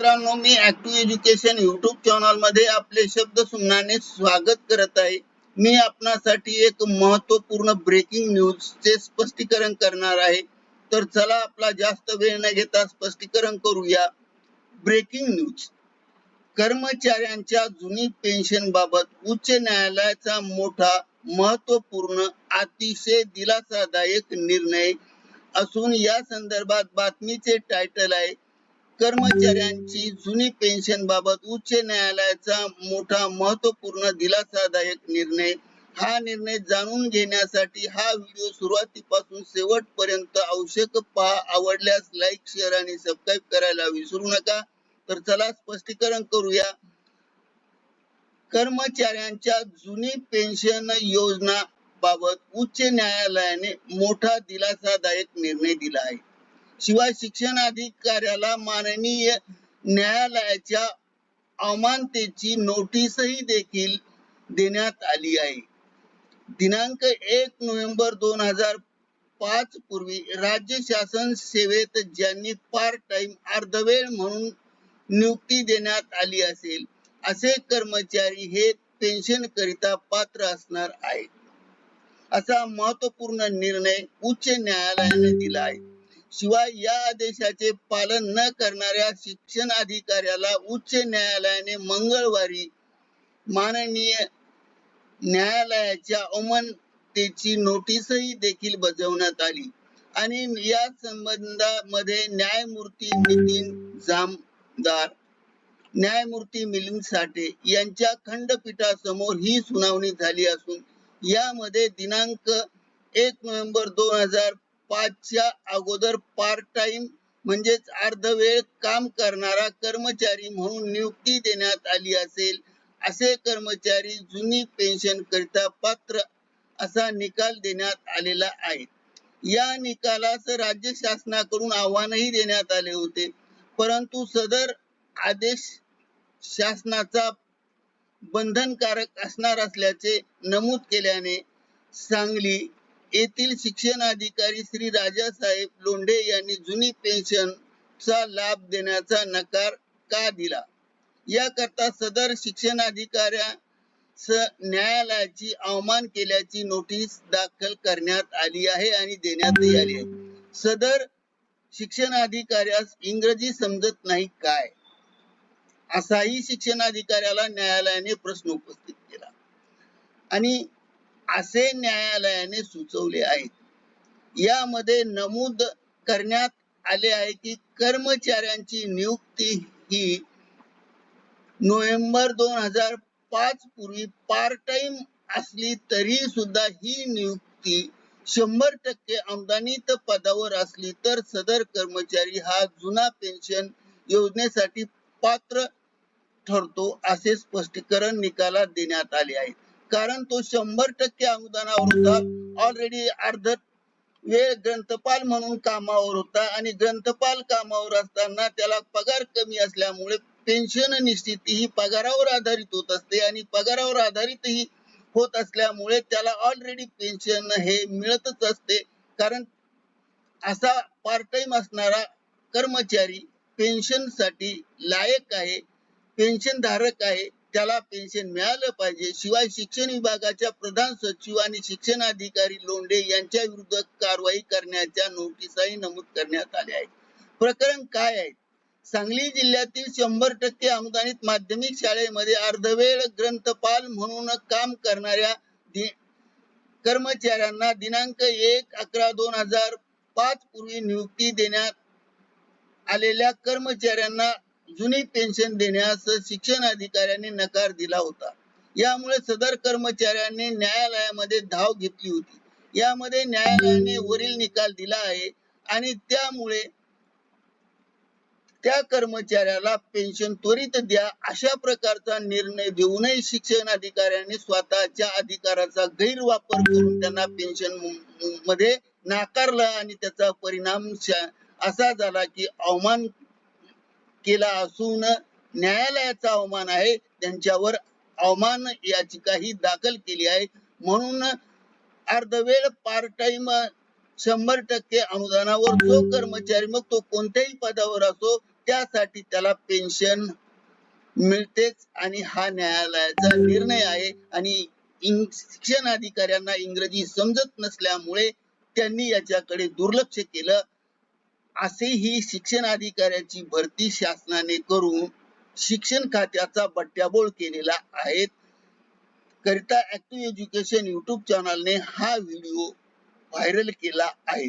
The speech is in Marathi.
मित्रांनो मी ऍक्टिव्ह एज्युकेशन युट्यूब चॅनलमध्ये आपले शब्द सुमनाने स्वागत करत आहे. मी आपणासाठी एक महत्त्वपूर्ण ब्रेकिंग न्यूज चे स्पष्टीकरण करणार आहे. तर चला आपला जास्त वेळ न घेता स्पष्टीकरण करूया. ब्रेकिंग न्यूज कर्मचाऱ्यांच्या जुनी पेन्शन बाबत उच्च न्यायालयाचा मोठा महत्त्वपूर्ण अतिशय दिलासादायक निर्णय असून या संदर्भात बातमीचे टायटल आहे कर्मचाऱ्यांची जुनी पेन्शन बाबत उच्च न्यायालयाचा मोठा महत्त्वपूर्ण दिलासादायक निर्णय. हा निर्णय जाणून घेण्यासाठी हा व्हिडिओ सुरुवातीपासून शेवटपर्यंत आवश्यक पहा. आवडल्यास लाईक शेअर आणि सबस्क्राईब करायला विसरू नका. तर चला स्पष्टीकरण करूया. कर्मचाऱ्यांच्या जुनी पेन्शन योजना बाबत उच्च न्यायालयाने मोठा दिलासादायक निर्णय दिला आहे. शिवाय शिक्षण अधिकाऱ्याला माननीय न्यायालयाच्या अमानतेची नोटीसही देखील देण्यात आली आहे. दिनांक एक नोव्हेंबर दोन हजार पाच पूर्वी राज्य शासन सेवेत ज्यांनी पार्ट टाइम अर्धवेळ म्हणून नियुक्ती देण्यात आली असेल असे कर्मचारी हे पेन्शन करिता पात्र असणार आहेत. असा महत्त्वपूर्ण निर्णय उच्च न्यायालयाने दिला आहे. शिवाय या आदेशाचे पालन न करणाऱ्या शिक्षण अधिकाऱ्याला उच्च न्यायालयाने मंगळवारी माननीय न्यायालयाच्या अमानतेची नोटीसही देखील बजावण्यात आली. आणि या संबंधामध्ये न्यायमूर्ती नितीन जामदार न्यायमूर्ती मिलिंद साठे यांच्या खंडपीठासमोर ही सुनावणी झाली असून यामध्ये दिनांक एक नोव्हेंबर दोन हजार पाचच्या अगोदर पार्ट टाइम म्हणजेच अर्ध वेळ काम करणारा कर्मचारी म्हणून नियुक्ती देण्यात आली असेल. असे कर्मचारी जुनी पेन्शन करिता पात्र असा निकाल देण्यात आलेला आहे. या निकालास राज्य शासनाकडून आव्हानही देण्यात आले होते. परंतु सदर आदेश शासनाचा बंधनकारक असणार असल्याचे नमूद केल्याने सांगली येथील शिक्षण अधिकारी श्री राजासाहेब लोंढे यांनी जुनी पेन्शन चा लाभ देण्याचा नकार का दिला? याकरता सदर शिक्षण अधिकाऱ्या न्यायालयाची अवमान केल्याची नोटीस दाखल करण्यात आली आहे आणि देण्यातही आली आहे. सदर शिक्षण अधिकाऱ्यास इंग्रजी समजत नाही काय? असाही शिक्षण अधिकाऱ्याला न्यायालयाने प्रश्न उपस्थित केला. आणि असे न्यायालयाने सुचवले आहेत. यामध्ये नमूद करण्यात आले आहे की कर्मचाऱ्यांची नियुक्ती ही नोव्हेंबर दोन हजार पाच पूर्वी पार्ट टाइम असली तरी सुद्धा ही नियुक्ती शंभर टक्के अनुदानित पदावर असली तर सदर कर्मचारी हा जुना पेन्शन योजनेसाठी पात्र ठरतो असे स्पष्टीकरण निकालात देण्यात आले आहे. कारण तो शंभर टक्के अनुदानावर होता. ऑलरेडी अर्ध वेळ ग्रंथपाल म्हणून कामावर होता आणि ग्रंथपाल कामावर असताना त्याला पगार कमी असल्यामुळे पेन्शन निश्चिती ही पगारावर आधारित होत असते आणि पगारावर आधारित ही होत असल्यामुळे त्याला ऑलरेडी पेन्शन हे मिळतच असते. कारण असा पार्ट टाइम असणारा कर्मचारी पेन्शनसाठी लायक आहे पेन्शन धारक आहे. त्याला पेन्शन मिळालं पाहिजे. शिवाय शिक्षण विभागाच्या प्रधान सचिव आणि शिक्षण अधिकारी लोंढे यांच्या विरुद्ध कारवाई करण्याच्या नोटीसही नमूद करण्यात आल्या आहेत. प्रकरण काय आहे? सांगली जिल्ह्यातील शंभर टक्के अनुदानित माध्यमिक शाळेमध्ये अर्धवेळ ग्रंथपाल म्हणून काम करणाऱ्या दि... कर्मचाऱ्यांना दिनांक एक अकरा दोन हजार पाच पूर्वी नियुक्ती देण्यात आलेल्या कर्मचाऱ्यांना जुनी पेन्शन देण्यास शिक्षण अधिकाऱ्यांनी नकार दिला होता. यामुळे सदर कर्मचाऱ्यांनी न्यायालयामध्ये धाव घेतली होती. यामध्ये न्यायालयाने वरील निकाल दिला आहे आणि त्यामुळे त्या कर्मचाऱ्याला पेन्शन त्वरित द्या अशा प्रकारचा निर्णय देऊनही शिक्षण अधिकाऱ्यांनी स्वतःच्या अधिकाराचा गैरवापर करून त्यांना पेन्शनमध्ये नाकारलं आणि त्याचा परिणाम असा झाला की अवमान केला असून न्यायालयाचा अवमान आहे. त्यांच्यावर अवमान याचिकाही दाखल केली आहे. म्हणून अर्धवेळ पार्ट टाइम शंभर टक्के अनुदानावर जो कर्मचारी मग तो कोणत्याही पदावर असो त्यासाठी त्याला पेन्शन मिळतेच आणि हा न्यायालयाचा निर्णय आहे. आणि शिक्षण अधिकाऱ्यांना इंग्रजी समजत नसल्यामुळे त्यांनी याच्याकडे दुर्लक्ष केलं. असेही शिक्षण अधिकाऱ्याची भरती शासनाने करून शिक्षण खात्याचा बट्ट्याबोळ केलेला आहे. करिता ऍक्टिव्ह एज्युकेशन युट्यूब चॅनलने हा व्हिडिओ व्हायरल केला आहे.